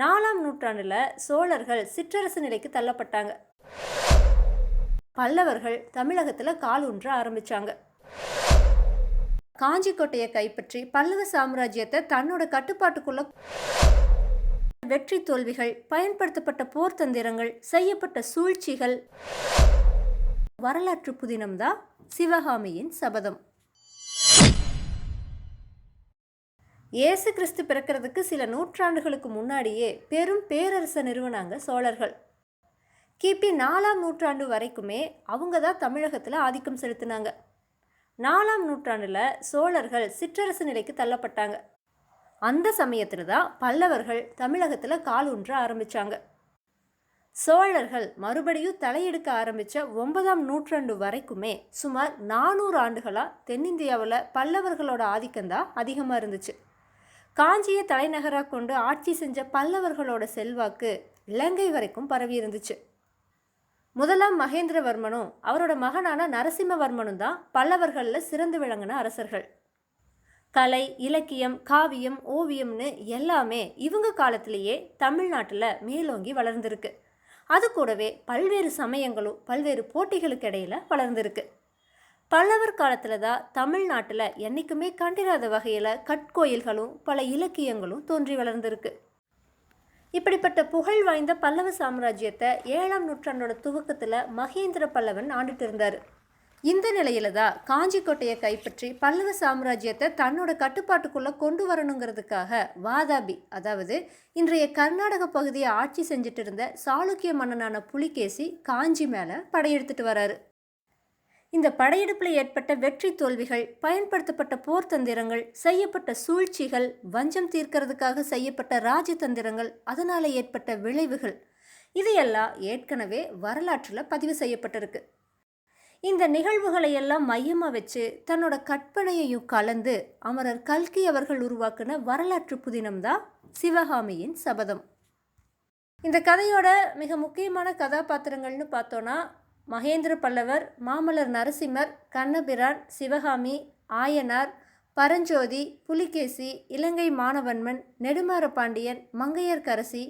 நாலாம் நூற்றாண்டில் சோழர்கள் சிற்றரசு நிலைக்கு தள்ளப்பட்டாங்க. பல்லவர்கள் தமிழகத்தில் கால் ஊன்ற ஆரம்பிச்சாங்க. காஞ்சிக்கோட்டையை கைப்பற்றி பல்லவ சாம்ராஜ்யத்தை தன்னோட கட்டுப்பாட்டுக்குள்ள வெற்றி தோல்விகள் பயன்படுத்தப்பட்ட போர்த்தந்திரங்கள் செய்யப்பட்ட சூழ்ச்சிகள். வரலாற்று புதினம்தான் சிவகாமியின் சபதம். இயேசு கிறிஸ்து பிறக்கிறதுக்கு சில நூற்றாண்டுகளுக்கு முன்னாடியே பெரும் பேரரசை நிறுவனாங்க சோழர்கள். கிபி நாலாம் நூற்றாண்டு வரைக்குமே அவங்க தான் தமிழகத்தில் ஆதிக்கம் செலுத்தினாங்க. நாலாம் நூற்றாண்டில் சோழர்கள் சிற்றரசு நிலைக்கு தள்ளப்பட்டாங்க. அந்த சமயத்தில் தான் பல்லவர்கள் தமிழகத்தில் கால் ஊன்ற ஆரம்பித்தாங்க சோழர்கள் மறுபடியும் தலையெடுக்க ஆரம்பித்த ஒன்பதாம் நூற்றாண்டு வரைக்குமே சுமார் நானூறு ஆண்டுகளாக தென்னிந்தியாவில் பல்லவர்களோட ஆதிக்கம்தான் அதிகமாக இருந்துச்சு. காஞ்சியை தலைநகராக கொண்டு ஆட்சி செஞ்ச பல்லவர்களோட செல்வாக்கு இலங்கை வரைக்கும் பரவி இருந்துச்சு. முதலாம் மகேந்திரவர்மனும் அவரோட மகனான நரசிம்மவர்மனும் தான் பல்லவர்களில் சிறந்து விளங்கின அரசர்கள். கலை இலக்கியம் காவியம் ஓவியம்னு எல்லாமே இவங்க காலத்திலேயே தமிழ்நாட்டில் மேலோங்கி வளர்ந்துருக்கு. அது கூடவே பல்வேறு சமயங்களும் பல்வேறு போட்டிகளுக்கு இடையில் வளர்ந்துருக்கு. பல்லவர் காலத்தில் தான் தமிழ்நாட்டில் என்றைக்குமே கண்டிராத வகையில் கற்கோயில்களும் பல இலக்கியங்களும் தோன்றி வளர்ந்துருக்கு. இப்படிப்பட்ட புகழ் வாய்ந்த பல்லவ சாம்ராஜ்யத்தை ஏழாம் நூற்றாண்டோட துவக்கத்தில் மகேந்திர பல்லவன் ஆண்டுட்டு இருந்தார். இந்த நிலையில தான் காஞ்சிக்கோட்டையை கைப்பற்றி பல்லவ சாம்ராஜ்யத்தை தன்னோட கட்டுப்பாட்டுக்குள்ளே கொண்டு வரணுங்கிறதுக்காக வாதாபி அதாவது இன்றைய கர்நாடக பகுதியை ஆட்சி செஞ்சுட்டு இருந்த சாளுக்கிய மன்னனான புலிகேசி காஞ்சி மேலே படையெடுத்துட்டு வராரு. இந்த படையெடுப்பில் ஏற்பட்ட வெற்றி தோல்விகள் பயன்படுத்தப்பட்ட போர் தந்திரங்கள் செய்யப்பட்ட சூழ்ச்சிகள் வஞ்சம் தீர்க்கிறதுக்காக செய்யப்பட்ட ராஜதந்திரங்கள் அதனால் ஏற்பட்ட விளைவுகள். இதையெல்லாம் ஏற்கனவே வரலாற்றில் பதிவு செய்யப்பட்டிருக்கு. இந்த நிகழ்வுகளை எல்லாம் மையமாக வச்சு தன்னோட கற்பனையையும் கலந்து அமரர் கல்கி அவர்கள் உருவாக்கின வரலாற்று புதினம் தான் சிவகாமியின் சபதம். இந்த கதையோட மிக முக்கியமான கதாபாத்திரங்கள்னு பார்த்தோன்னா மகேந்திர பல்லவர் மாமல்லர் நரசிம்மர் கண்ணபிரான் சிவகாமி ஆயனார் பரஞ்சோதி புலிகேசி இலங்கை மானவன்மன் நெடுமாற பாண்டியன் மங்கையர்க்கரசி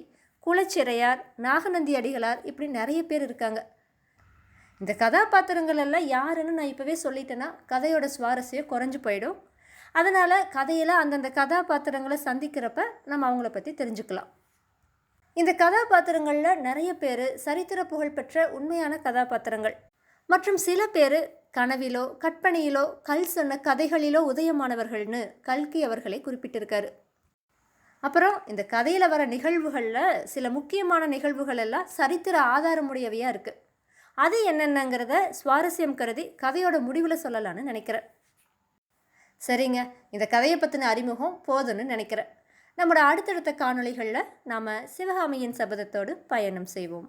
குலச்சிறையார் நாகநந்தி அடிகளார் இப்படி நிறைய பேர் இருக்காங்க. இந்த கதாபாத்திரங்கள் எல்லாம் யாருன்னு நான் இப்போவே சொல்லிட்டேன்னா கதையோட சுவாரஸ்யம் குறைஞ்சு போயிடும். அதனால் கதையில் அந்தந்த கதாபாத்திரங்களை சந்திக்கிறப்ப நம்ம அவங்கள பற்றி தெரிஞ்சுக்கலாம். இந்த கதாபாத்திரங்களில் நிறைய பேர் சரித்திர புகழ்பெற்ற உண்மையான கதாபாத்திரங்கள். மற்றும் சில பேர் கனவிலோ கற்பனையிலோ கல் சொன்ன கதைகளிலோ உதயமானவர்கள்னு கல்கி அவர்களை குறிப்பிட்டிருக்காரு. அப்புறம் இந்த கதையில் வர நிகழ்வுகளில் சில முக்கியமான நிகழ்வுகள் எல்லாம் சரித்திர ஆதாரமுடையவையாக இருக்குது அது என்னென்னங்கிறத சுவாரஸ்யம் கருதி கதையோட முடிவில் சொல்லலான்னு நினைக்கிறேன். சரிங்க இந்த கதையை பற்றின அறிமுகம் போதும்னு நினைக்கிறேன். நம்மளோட அடுத்தடுத்த காணொளிகளில் நாம் சிவகாமியின் சபதத்தோடு பயணம் செய்வோம்.